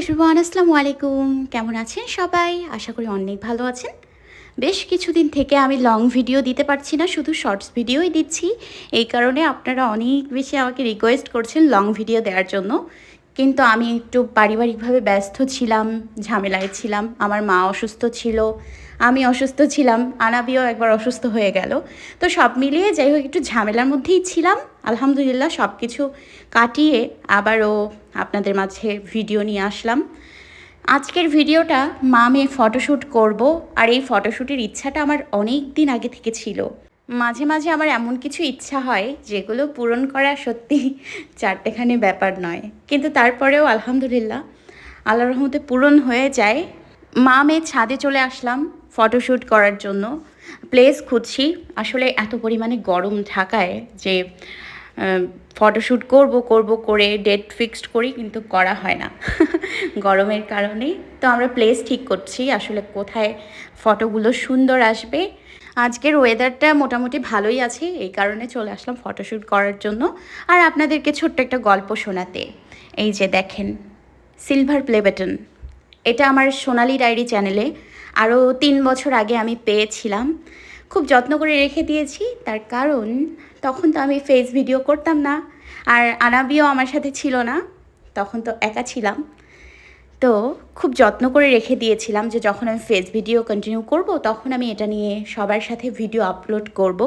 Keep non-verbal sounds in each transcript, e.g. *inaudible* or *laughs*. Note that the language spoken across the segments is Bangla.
এভরিওয়ান আসসালামু আলাইকুম। কেমন আছেন সবাই? আশা করি অনেক ভালো আছেন। বেশ কিছুদিন থেকে আমি লং ভিডিও দিতে পারছি না, শুধু শর্টস ভিডিওই দিচ্ছি। এই কারণে আপনারা অনেক বেশি আমাকে রিকোয়েস্ট করছেন লং ভিডিও দেওয়ার জন্য। কিন্তু আমি একটু পারিবারিকভাবে ব্যস্ত ছিলাম, ঝামেলায় ছিলাম। আমার মা অসুস্থ ছিল, আমি অসুস্থ ছিলাম, আনাবিও একবার অসুস্থ হয়ে গেল। তো সব মিলিয়ে যাই হোক, একটু ঝামেলার মধ্যেই ছিলাম। আলহামদুলিল্লাহ সব কিছু কাটিয়ে আবারও আপনাদের মাঝে ভিডিও নিয়ে আসলাম। আজকের ভিডিওটা মা মেয়ে ফটোশ্যুট করব আর এই ফটোশ্যুটের ইচ্ছাটা আমার অনেক দিন আগে থেকে ছিল। মাঝে মাঝে আমার এমন কিছু ইচ্ছা হয় যেগুলো পূরণ করা সত্যি চারটেখানি ব্যাপার নয়। কিন্তু তারপরেও আলহামদুলিল্লাহ আল্লাহ রহমতে পূরণ হয়ে যায়। মা মেয়ে ছাদে চলে আসলাম ফটোশ্যুট করার জন্য। প্লেস খুঁজছি। আসলে এত পরিমাণে গরম ঢাকায় যে ফটোশ্যুট করব করব করে ডেট ফিক্সড করি, কিন্তু করা হয় না। *laughs* গরমের কারণে তো আমরা প্লেস ঠিক করছি, আসলে কোথায় ফটোগুলো সুন্দর আসবে। আজকের ওয়েদারটা মোটামুটি ভালোই আছে, এই কারণে চলে আসলাম ফটোশ্যুট করার জন্য। আর আপনাদেরকে ছোট্ট একটা গল্প শোনাতে। এই যে দেখেন সিলভার প্লে বাটন এটা আমার সোনালি ডায়েরি চ্যানেলে আরও তিন বছর আগে আমি পেয়েছিলাম। খুব যত্ন করে রেখে দিয়েছি, তার কারণ তখন তো আমি ফেস ভিডিও করতাম না। আর আনাবিও আমার সাথে ছিল না। তখন তো একা ছিলাম। তো খুব যত্ন করে রেখে দিয়েছিলাম যে যখন আমি ফেস ভিডিও কন্টিনিউ করব, তখন আমি এটা নিয়ে সবার সাথে ভিডিও আপলোড করব।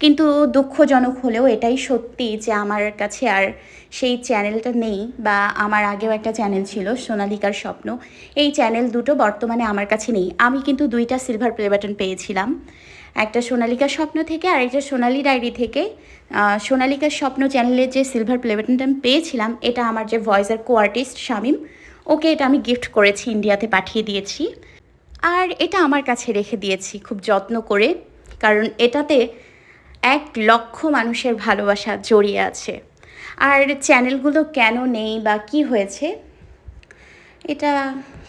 কিন্তু দুঃখজনক হলেও এটাই সত্যি যে আমার কাছে আর সেই চ্যানেলটা নেই বা আমার আগেও একটা চ্যানেল ছিল, সোনালিকার স্বপ্ন। এই চ্যানেল দুটো বর্তমানে আমার কাছে নেই। আমি কিন্তু দুইটা সিলভার প্লে বাটন পেয়েছিলাম। একটা সোনালিকার স্বপ্ন থেকে আর একটা সোনালি ডায়েরি থেকে। সোনালিকার স্বপ্ন চ্যানেলের যে সিলভার প্লে বাটনটা আমি পেয়েছিলাম, এটা আমার যে ভয়েসের কো আর্টিস্ট শামিম, ওকে এটা আমি গিফট করেছি, ইন্ডিয়াতে পাঠিয়ে দিয়েছি। আর এটা আমার কাছে রেখে দিয়েছি খুব যত্ন করে, কারণ এটাতে এক লক্ষ মানুষের ভালোবাসা জড়িয়ে আছে। আর চ্যানেলগুলো কেন নেই বা কি হয়েছে, এটা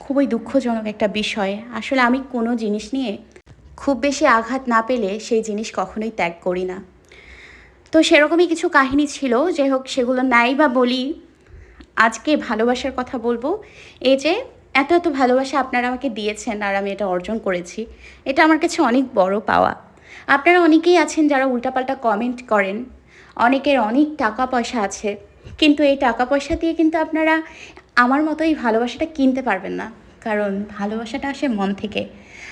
খুবই দুঃখজনক একটা বিষয়। আসলে আমি কোনো জিনিস নিয়ে খুব বেশি আঘাত না পেলে সেই জিনিস কখনোই ত্যাগ করি না। তো সেরকমই কিছু কাহিনী ছিল, যাই হোক সেগুলো নাই বা বলি, আজকে ভালোবাসার কথা বলব। এই যে, এত এত ভালোবাসা আপনারা আমাকে দিয়েছেন আর আমি এটা অর্জন করেছি, এটা আমার কাছে অনেক বড় পাওয়া। আপনারা অনেকেই আছেন যারা উল্টাপাল্টা কমেন্ট করেন, অনেকের অনেক টাকা পয়সা আছে, কিন্তু এই টাকা পয়সা দিয়ে কিন্তু আপনারা আমার মতো এই ভালোবাসাটা কিনতে পারবেন না, কারণ ভালোবাসাটা আসে মন থেকে।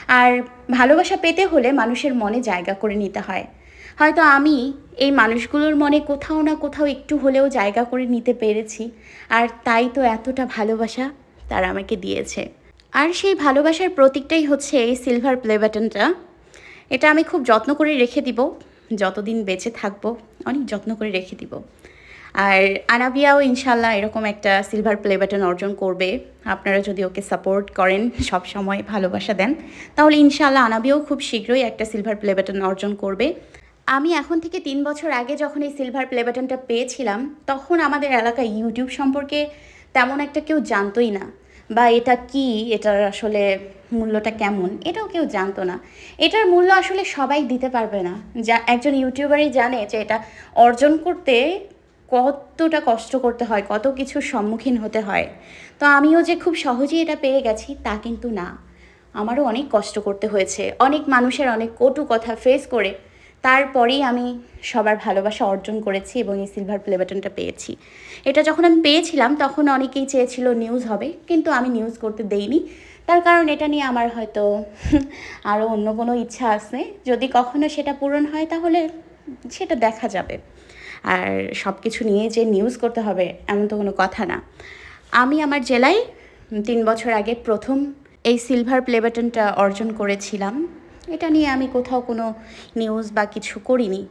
আর ভালোবাসা পেতে হলে মানুষের মনে জায়গা করে নিতে হয়। হয়তো আমি এই মানুষগুলোর মনে কোথাও না কোথাও একটু হলেও জায়গা করে নিতে পেরেছি, আর তাই তো এতটা ভালোবাসা তারা আমাকে দিয়েছে। আর সেই ভালোবাসার প্রতীকটাই হচ্ছে এই সিলভার প্লে বাটনটা এটা আমি খুব যত্ন করে রেখে দিব, যতদিন বেঁচে থাকব, অনেক যত্ন করে রেখে দিব। আর আনাবিয়াও ইনশাল্লাহ এরকম একটা সিলভার প্লে বাটন অর্জন করবে। আপনারা যদি ওকে সাপোর্ট করেন, সব সময় ভালোবাসা দেন, তাহলে ইনশাল্লাহ আনাবিয়াও খুব শীঘ্রই একটা সিলভার প্লে বাটন অর্জন করবে। আমি এখন থেকে তিন বছর আগে যখন এই সিলভার প্লে বাটনটা পেয়েছিলাম, তখন আমাদের এলাকায় ইউটিউব সম্পর্কে তেমন একটা কেউ জানতোই না। বা এটা কি, এটার আসলে মূল্যটা কেমন, এটাও কেউ জানতো না। এটার মূল্য আসলে সবাই দিতে পারবে না। যা, একজন ইউটিউবারই জানে যে এটা অর্জন করতে কতটা কষ্ট করতে হয়, কত কিছুর সম্মুখীন হতে হয়। তো আমিও যে খুব সহজেই এটা পেয়ে গেছি, তা কিন্তু না। আমারও অনেক কষ্ট করতে হয়েছে। অনেক মানুষের অনেক কটু কথা ফেস করে তারপরেই আমি সবার ভালোবাসা অর্জন করেছি এবং এই সিলভার প্লে বাটনটা পেয়েছি। এটা যখন আমি পেয়েছিলাম, তখন অনেকেই চেয়েছিল নিউজ হবে, কিন্তু আমি নিউজ করতে দেইনি। তার কারণ এটা নিয়ে আমার হয়তো *laughs* আরও অন্য কোনো ইচ্ছা আছে। যদি কখনো সেটা পূরণ হয়, তাহলে সেটা দেখা যাবে। আর সব কিছু নিয়ে যে নিউজ করতে হবে, এমন তো কোনো কথা না। আমি আমার জেলায় তিন বছর আগে প্রথম এই সিলভার প্লে বাটনটা অর্জন করেছিলাম। এটা নিয়ে আমি কোথাও কোনো নিউজ বা কিছু করিনি।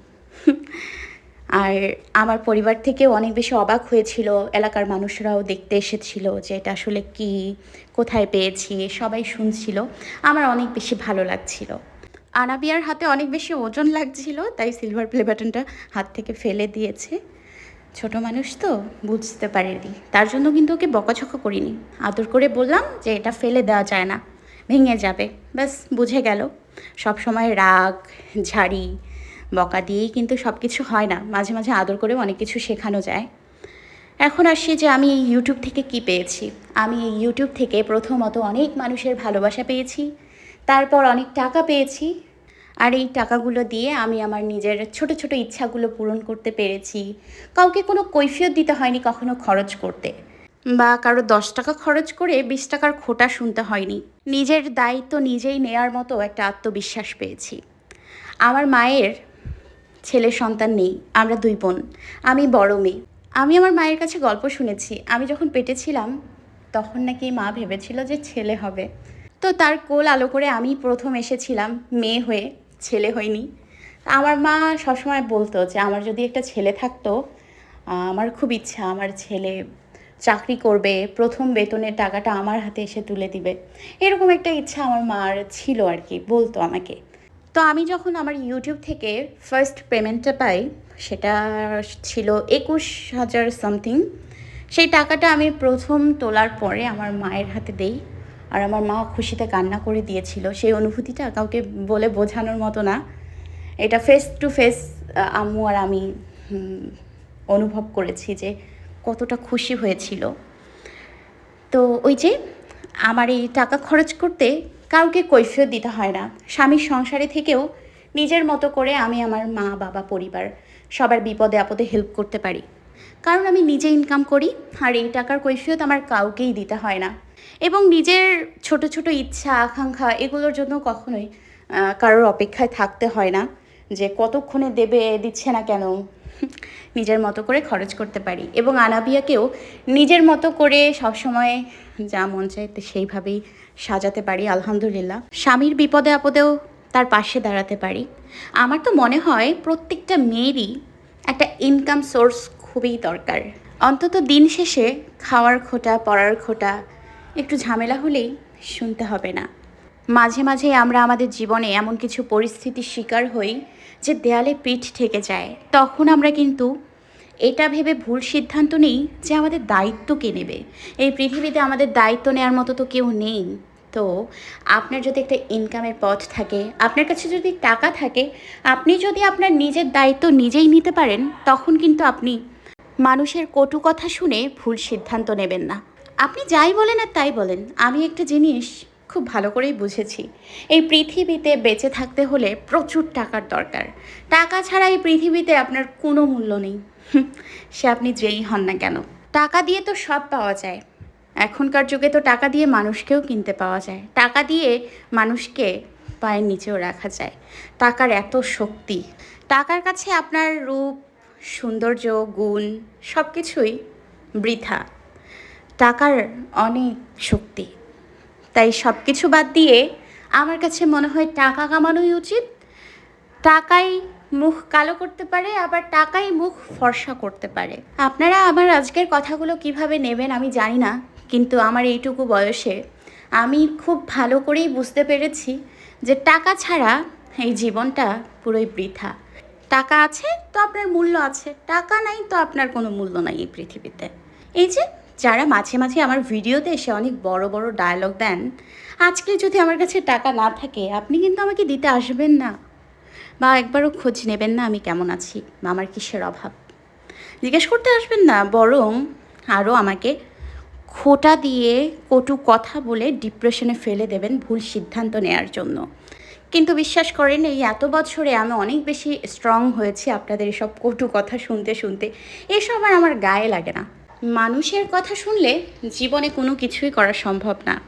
আর আমার পরিবার থেকেও অনেক বেশি অবাক হয়েছিল, এলাকার মানুষরাও দেখতে এসেছিল যে এটা আসলে কি, কোথায় পেয়েছি, সবাই শুনছিল। আমার অনেক বেশি ভালো লাগছিল। আনাবিয়ার হাতে অনেক বেশি ওজন লাগছিল, তাই সিলভার প্লে বাটনটা হাত থেকে ফেলে দিয়েছে। ছোট মানুষ তো, বুঝতে পারেনি। তার জন্য কিন্তু ওকে বকাঝকা করিনি। আদর করে বললাম যে এটা ফেলে দেওয়া যায় না, ভেঙে যাবে। ব্যাস, বুঝে গেল। সব সময় রাগ, ঝাড়ি, বকা দিয়েই কিন্তু সব কিছু হয় না। মাঝে মাঝে আদর করেও অনেক কিছু শেখানো যায়। এখন আসি যে আমি এই ইউটিউব থেকে কি পেয়েছি। আমি এই ইউটিউব থেকে প্রথমত অনেক মানুষের ভালোবাসা পেয়েছি। তারপর অনেক টাকা পেয়েছি। আর এই টাকাগুলো দিয়ে আমি আমার নিজের ছোট ছোট ইচ্ছাগুলো পূরণ করতে পেরেছি। কাউকে কোনো কৈফিয়ত দিতে হয়নি কখনো খরচ করতে। বা কারও দশ টাকা খরচ করে বিশ টাকার খোটা শুনতে হয়নি। নিজের দায়িত্ব নিজেই নেয়ার মতো একটা আত্মবিশ্বাস পেয়েছি। আমার মায়ের ছেলে সন্তান নেই, আমরা দুই বোন। আমি বড় মেয়ে। আমি আমার মায়ের কাছে গল্প শুনেছি। আমি যখন পেটে ছিলাম, তখন নাকি মা ভেবেছিল যে ছেলে হবে। তো তার কোল আলো করে আমি প্রথম এসেছিলাম মেয়ে হয়ে, ছেলে হয়নি আমার মা সবসময় বলতো যে, আমার যদি একটা ছেলে থাকতো আমার খুব ইচ্ছা, আমার ছেলে চাকরি করবে, প্রথম বেতনের টাকাটা আমার হাতে এসে তুলে দিবে। এরকম একটা ইচ্ছা আমার মার ছিল আর কি, বলতো আমাকে। তো আমি যখন আমার ইউটিউব থেকে ফার্স্ট পেমেন্টটা পাই, সেটা ছিল একুশ হাজার সামথিং সেই টাকাটা আমি প্রথম তোলার পরে আমার মায়ের হাতে দেই। আর আমার মা খুশিতে কান্না করে দিয়েছিল। সেই অনুভূতিটা কাউকে বলে বোঝানোর মতো না। এটা ফেস টু ফেস আম্মু আর আমি অনুভব করেছি যে কতটা খুশি হয়েছিল। তো ওই যে আমার এই টাকা খরচ করতে কাউকে কৈফিয়ত দিতে হয় না। স্বামীর সংসারে থেকেও নিজের মতো করে আমি আমার মা, বাবা, পরিবার সবার বিপদে আপদে হেল্প করতে পারি। কারণ আমি নিজে ইনকাম করি আর এই টাকার কৈফিয়ত আমার কাউকেই দিতে হয় না। এবং নিজের ছোট ছোট ইচ্ছা, আকাঙ্ক্ষা এগুলোর জন্য কখনোই কারোর অপেক্ষায় থাকতে হয় না যে কতক্ষণে দেবে, দিচ্ছে না কেন? *laughs* নিজের মতো করে খরচ করতে পারি। এবং আনাবিয়াকেও নিজের মতো করে সবসময় যা মন চাইতে সেইভাবেই সাজাতে পারি, আলহামদুলিল্লাহ। স্বামীর বিপদে আপদেও তার পাশে দাঁড়াতে পারি। আমার তো মনে হয় প্রত্যেকটা মেয়েরই একটা ইনকাম সোর্স খুবই দরকার। অন্তত দিন শেষে খাওয়ার খোটা, পড়ার খোটা একটু ঝামেলা হলেই শুনতে হবে না। মাঝে মাঝে আমরা আমাদের জীবনে এমন কিছু পরিস্থিতির শিকার হই যে দেয়ালে পিঠ ঠেকে যায়। তখন আমরা কিন্তু এটা ভেবে ভুল সিদ্ধান্ত নিই যে আমাদের দায়িত্ব কে নেবে। এই পৃথিবীতে আমাদের দায়িত্ব নেওয়ার মতো তো কেউ নেই। তো আপনার যদি একটা ইনকামের পথ থাকে, আপনার কাছে যদি টাকা থাকে, আপনি যদি আপনার নিজের দায়িত্ব নিজেই নিতে পারেন, তখন কিন্তু আপনি মানুষের কটু কথা শুনে ভুল সিদ্ধান্ত নেবেন না। আপনি যাই বলেন আর তাই বলেন, আমি একটা জিনিস খুব ভালো করেই বুঝেছি। এই পৃথিবীতে বেঁচে থাকতে হলে প্রচুর টাকার দরকার। টাকা ছাড়া এই পৃথিবীতে আপনার কোনো মূল্য নেই। সে আপনি যেই হন না কেন। টাকা দিয়ে তো সব পাওয়া যায়। এখনকার যুগে তো টাকা দিয়ে মানুষকেও কিনতে পাওয়া যায়। টাকা দিয়ে মানুষকে পায়ের নিচেও রাখা যায়। টাকার এত শক্তি। টাকার কাছে আপনার রূপ, সৌন্দর্য, গুণ সব কিছুই বৃথা। টাকার অনেক শক্তি। তাই সব কিছু বাদ দিয়ে আমার কাছে মনে হয় টাকা কামানোই উচিত। টাকাই মুখ কালো করতে পারে, আবার টাকাই মুখ ফর্সা করতে পারে। আপনারা আমার আজকের কথাগুলো কীভাবে নেবেন আমি জানি না, কিন্তু আমার এইটুকু বয়সে আমি খুব ভালো করেই বুঝতে পেরেছি যে টাকা ছাড়া এই জীবনটা পুরোই বৃথা। টাকা আছে তো আপনার মূল্য আছে, টাকা নাই তো আপনার কোনো মূল্য নাই এই পৃথিবীতে। এই যে যারা মাঝে মাঝে আমার ভিডিওতে এসে অনেক বড় বড় ডায়লগ দেন, আজকে যদি আমার কাছে টাকা না থাকে, আপনি কিন্তু আমাকে দিতে আসবেন না। বা একবারও খোঁজ নেবেন না আমি কেমন আছি। বা আমার কিসের অভাব? জিজ্ঞেস করতে আসবেন না, বরং আরও আমাকে খোটা দিয়ে কটু কথা বলে ডিপ্রেশনে ফেলে দেবেন ভুল সিদ্ধান্ত নেওয়ার জন্য। কিন্তু বিশ্বাস করেন, এই এত বছরে আমি অনেক বেশি স্ট্রং হয়েছি আপনাদের এসব কটু কথা শুনতে শুনতে। এসব আর আমার গায়ে লাগে না। মানুষের কথা শুনলে জীবনে কোনো কিছুই করা সম্ভব না।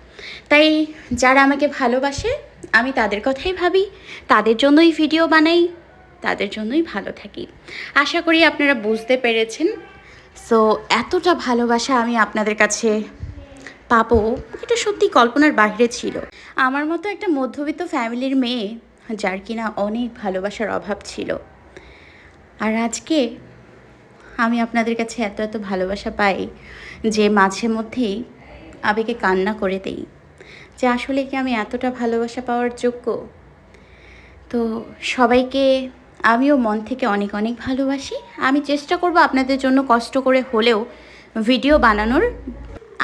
তাই যারা আমাকে ভালোবাসে, আমি তাদের কথাই ভাবি, তাদের জন্যই ভিডিও বানাই, তাদের জন্যই ভালো থাকি। আশা করি আপনারা বুঝতে পেরেছেন। সো এতটা ভালোবাসা আমি আপনাদের কাছে পাবো, এটা সত্যি কল্পনার বাইরে ছিল। আমার মতো একটা মধ্যবিত্ত ফ্যামিলির মেয়ে, যার কিনা অনেক ভালোবাসার অভাব ছিল। আর আজকে আমি আপনাদের কাছে এত এত ভালোবাসা পাই যে মাঝে মধ্যেই আবেগে কান্না করে দেই যে আসলে কি আমি এতটা ভালোবাসা পাওয়ার যোগ্য? তো সবাইকে আমিও মন থেকে অনেক অনেক ভালোবাসি। আমি চেষ্টা করব আপনাদের জন্য কষ্ট করে হলেও ভিডিও বানানোর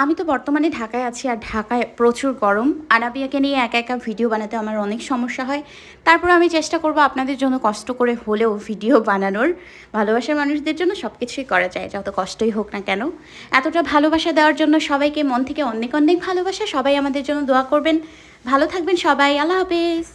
আমি তো বর্তমানে ঢাকায় আছি আর ঢাকায় প্রচুর গরম। আনাবিয়াকে নিয়ে একা একা ভিডিও বানাতে আমার অনেক সমস্যা হয়। তারপর আমি চেষ্টা করব আপনাদের জন্য কষ্ট করে হলেও ভিডিও বানানোর। ভালোবাসার মানুষদের জন্য সব কিছুই করা যায়, যত কষ্টই হোক না কেন। এতটা ভালোবাসা দেওয়ার জন্য সবাইকে মন থেকে অনেক অনেক ভালোবাসা। সবাই আমাদের জন্য দোয়া করবেন। ভালো থাকবেন সবাই। আল্লাহ হাফেজ।